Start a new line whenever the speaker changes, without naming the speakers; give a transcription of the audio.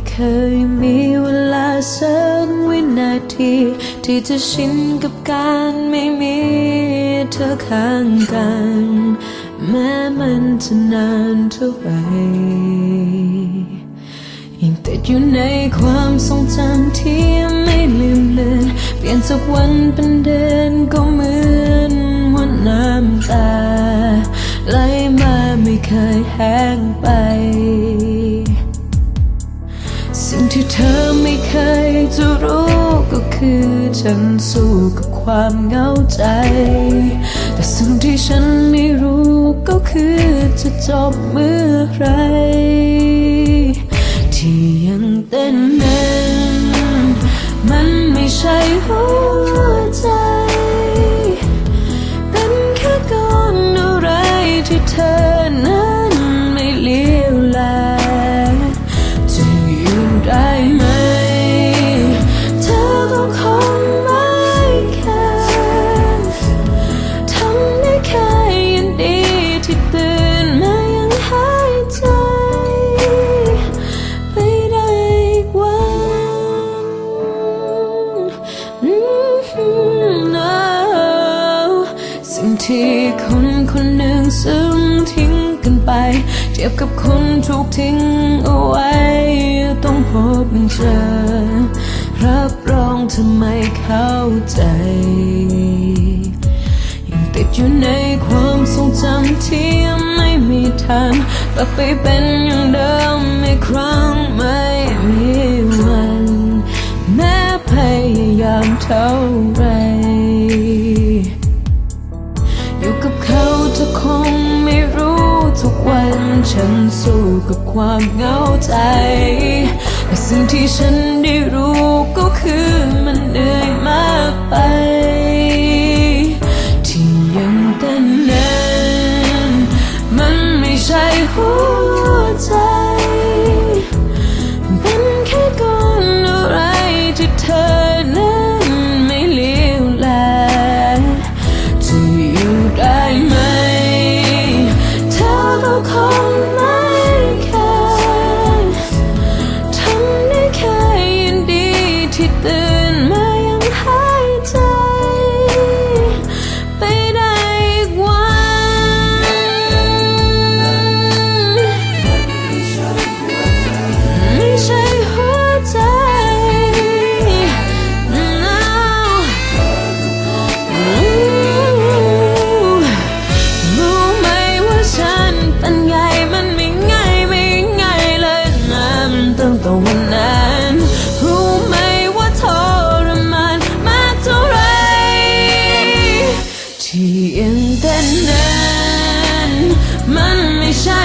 ่เคยมีเวลาสักวินาที ที่จะชินกับการไม่มีเธอข้างกัน แม้มันจะนานเท่าไหร่ยังติดอยู่ในความทรงจำที่ไม่ลืมเลือนเปลี่ยนจากวันเป็นเดือนก็เหมือนวันน้ำตาไหลมาไม่เคยแห้งไป ที่เธอไม่เคยจะรู้ก็คือฉันสู้กับความเหงาใจ แต่สิ่งที่ฉันไม่รู้ก็คือจะจบเมื่อไร ที่คนคนหนึ่งซึ่งทิ้งกันไป เทียบกับคนถูกทิ้งเอาไว้ ต้องพบเจอ รับรองเธอไมเข้าใจ ยังติดอยู่ในความทรงจำที่ไม่มีทางกลับไปเป็นอย่างเดิมอีกครั้งไม่มีวัน แม้พยายามเท่าไร ทุกวันฉันสู้กับความเหงาใจ แต่สิ่งที่ฉันได้รู้ก็คือมันเหนื่อย ใช่หัวใจ รู้ไหมว่าฉันเป็นไงมันไม่ง่ายไม่ง่ายเลยนะตั้งแต่วันนั้น รู้ไหมว่าทรมานมากเท่าไร ที่ยังเต้นนั้นมันไม่ใช่